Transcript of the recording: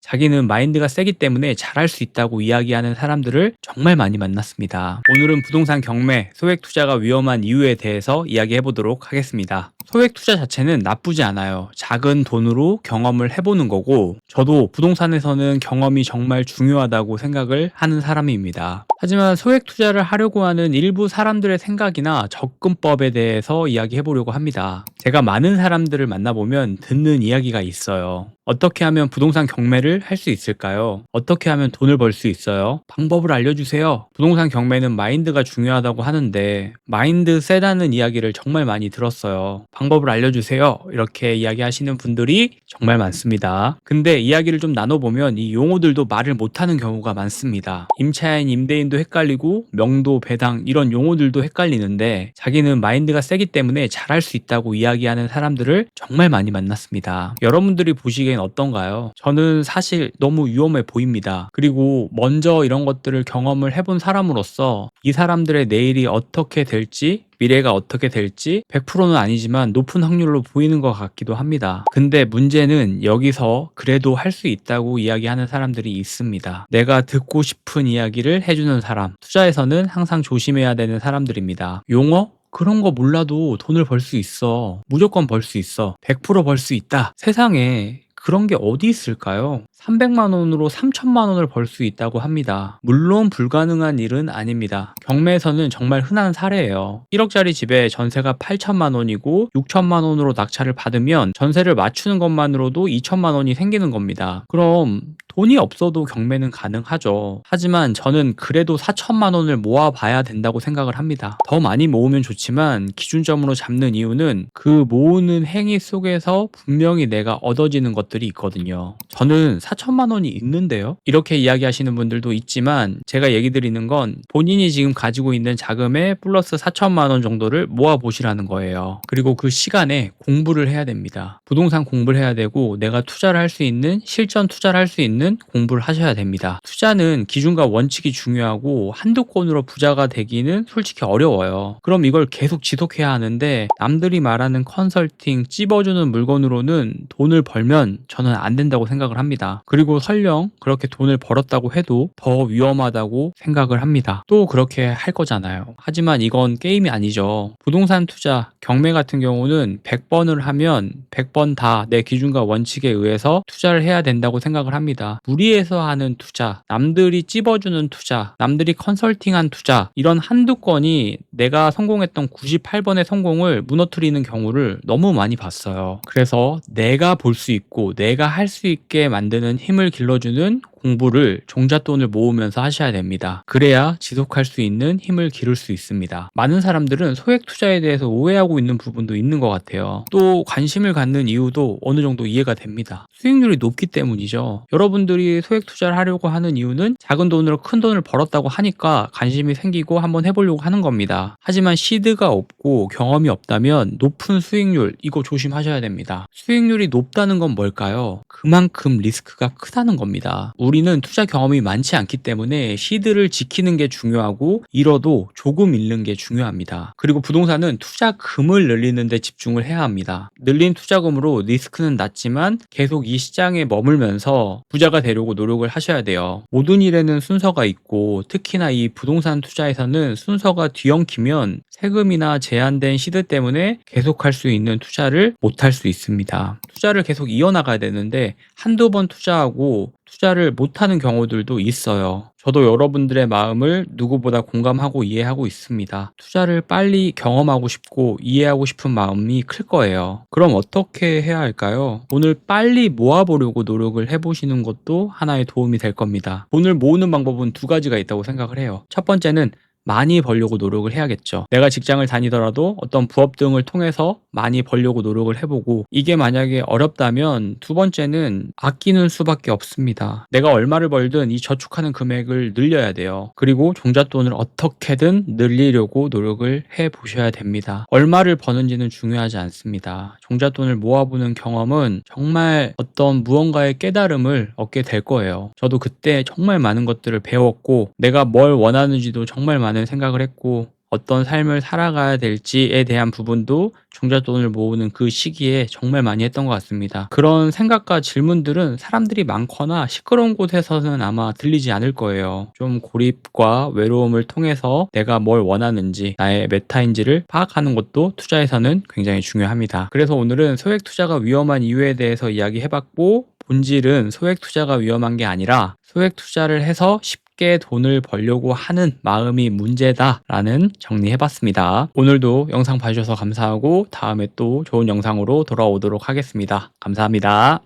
자기는 마인드가 세기 때문에 잘할 수 있다고 이야기하는 사람들을 정말 많이 만났습니다. 오늘은 부동산 경매, 소액 투자가 위험한 이유에 대해서 이야기해 보도록 하겠습니다. 소액 투자 자체는 나쁘지 않아요. 작은 돈으로 경험을 해보는 거고, 저도 부동산에서는 경험이 정말 중요하다고 생각을 하는 사람입니다. 하지만 소액 투자를 하려고 하는 일부 사람들의 생각이나 접근법에 대해서 이야기해 보려고 합니다. 제가 많은 사람들을 만나보면 듣는 이야기가 있어요. 어떻게 하면 부동산 경매를 할 수 있을까요? 어떻게 하면 돈을 벌 수 있어요? 방법을 알려주세요. 부동산 경매는 마인드가 중요하다고 하는데, 마인드 세다는 이야기를 정말 많이 들었어요. 방법을 알려주세요. 이렇게 이야기하시는 분들이 정말 많습니다. 근데 이야기를 좀 나눠보면 이 용어들도 말을 못하는 경우가 많습니다. 임차인, 임대인도 헷갈리고 명도, 배당 이런 용어들도 헷갈리는데 자기는 마인드가 세기 때문에 잘할 수 있다고 이야기하는 사람들을 정말 많이 만났습니다. 여러분들이 보시기엔 어떤가요? 저는 사실 너무 위험해 보입니다. 그리고 먼저 이런 것들을 경험을 해본 사람으로서 이 사람들의 내일이 어떻게 될지 미래가 어떻게 될지 100%는 아니지만 높은 확률로 보이는 것 같기도 합니다. 근데 문제는 여기서 그래도 할 수 있다고 이야기하는 사람들이 있습니다. 내가 듣고 싶은 이야기를 해주는 사람. 투자에서는 항상 조심해야 되는 사람들입니다. 용어? 그런 거 몰라도 돈을 벌 수 있어. 무조건 벌 수 있어. 100%벌 수 있다. 세상에 그런 게 어디 있을까요? 300만 원으로 3천만 원을 벌 수 있다고 합니다. 물론 불가능한 일은 아닙니다. 경매에서는 정말 흔한 사례예요. 1억짜리 집에 전세가 8천만 원이고 6천만 원으로 낙찰을 받으면 전세를 맞추는 것만으로도 2천만 원이 생기는 겁니다. 그럼 돈이 없어도 경매는 가능하죠. 하지만 저는 그래도 4천만 원을 모아봐야 된다고 생각을 합니다. 더 많이 모으면 좋지만 기준점으로 잡는 이유는 그 모으는 행위 속에서 분명히 내가 얻어지는 것들이 있거든요. 저는 4천만 원이 있는데요. 이렇게 이야기하시는 분들도 있지만 제가 얘기 드리는 건 본인이 지금 가지고 있는 자금에 플러스 4천만 원 정도를 모아 보시라는 거예요. 그리고 그 시간에 공부를 해야 됩니다. 부동산 공부를 해야 되고 내가 투자를 할 수 있는 실전 투자를 할 수 있는 공부를 하셔야 됩니다. 투자는 기준과 원칙이 중요하고 한두 건으로 부자가 되기는 솔직히 어려워요. 그럼 이걸 계속 지속해야 하는데 남들이 말하는 컨설팅 찝어주는 물건으로는 돈을 벌면 저는 안 된다고 생각을 합니다. 그리고 설령 그렇게 돈을 벌었다고 해도 더 위험하다고 생각을 합니다. 또 그렇게 할 거잖아요. 하지만 이건 게임이 아니죠. 부동산 투자, 경매 같은 경우는 100번을 하면 100번 다 내 기준과 원칙에 의해서 투자를 해야 된다고 생각을 합니다. 무리해서 하는 투자, 남들이 찝어주는 투자, 남들이 컨설팅한 투자, 이런 한두 건이 내가 성공했던 98번의 성공을 무너뜨리는 경우를 너무 많이 봤어요. 그래서 내가 볼 수 있고 내가 할 수 있게 만드는 힘을 길러주는 공부를 종잣돈을 모으면서 하셔야 됩니다. 그래야 지속할 수 있는 힘을 기를 수 있습니다. 많은 사람들은 소액 투자에 대해서 오해하고 있는 부분도 있는 것 같아요. 또 관심을 갖는 이유도 어느 정도 이해가 됩니다. 수익률이 높기 때문이죠. 여러분들이 소액 투자를 하려고 하는 이유는 작은 돈으로 큰 돈을 벌었다고 하니까 관심이 생기고 한번 해보려고 하는 겁니다. 하지만 시드가 없고 경험이 없다면 높은 수익률 이거 조심하셔야 됩니다. 수익률이 높다는 건 뭘까요? 그만큼 리스크가 크다는 겁니다. 우리는 투자 경험이 많지 않기 때문에 시드를 지키는 게 중요하고 잃어도 조금 잃는 게 중요합니다. 그리고 부동산은 투자금을 늘리는 데 집중을 해야 합니다. 늘린 투자금으로 리스크는 낮지만 계속 이 시장에 머물면서 부자가 되려고 노력을 하셔야 돼요. 모든 일에는 순서가 있고 특히나 이 부동산 투자에서는 순서가 뒤엉키면 세금이나 제한된 시드 때문에 계속할 수 있는 투자를 못할 수 있습니다. 투자를 계속 이어나가야 되는데 한두 번 투자하고 투자를 못하는 경우들도 있어요. 저도 여러분들의 마음을 누구보다 공감하고 이해하고 있습니다. 투자를 빨리 경험하고 싶고 이해하고 싶은 마음이 클 거예요. 그럼 어떻게 해야 할까요? 돈을 빨리 모아보려고 노력을 해보시는 것도 하나의 도움이 될 겁니다. 돈을 모으는 방법은 두 가지가 있다고 생각을 해요. 첫 번째는 많이 벌려고 노력을 해야겠죠. 내가 직장을 다니더라도 어떤 부업 등을 통해서 많이 벌려고 노력을 해보고 이게 만약에 어렵다면 두 번째는 아끼는 수밖에 없습니다. 내가 얼마를 벌든 이 저축하는 금액을 늘려야 돼요. 그리고 종잣돈을 어떻게든 늘리려고 노력을 해 보셔야 됩니다. 얼마를 버는지는 중요하지 않습니다. 종잣돈을 모아보는 경험은 정말 어떤 무언가의 깨달음을 얻게 될 거예요. 저도 그때 정말 많은 것들을 배웠고 내가 뭘 원하는지도 정말 많은 생각을 했고 어떤 삶을 살아가야 될지에 대한 부분도 종잣돈을 모으는 그 시기에 정말 많이 했던 것 같습니다. 그런 생각과 질문들은 사람들이 많거나 시끄러운 곳에서는 아마 들리지 않을 거예요. 좀 고립과 외로움을 통해서 내가 뭘 원하는지, 나의 메타인지를 파악하는 것도 투자에서는 굉장히 중요합니다. 그래서 오늘은 소액 투자가 위험한 이유에 대해서 이야기해봤고, 본질은 소액 투자가 위험한 게 아니라 소액 투자를 해서 쉽게 돈을 벌려고 하는 마음이 문제다라는 정리해봤습니다. 오늘도 영상 봐주셔서 감사하고 다음에 또 좋은 영상으로 돌아오도록 하겠습니다. 감사합니다.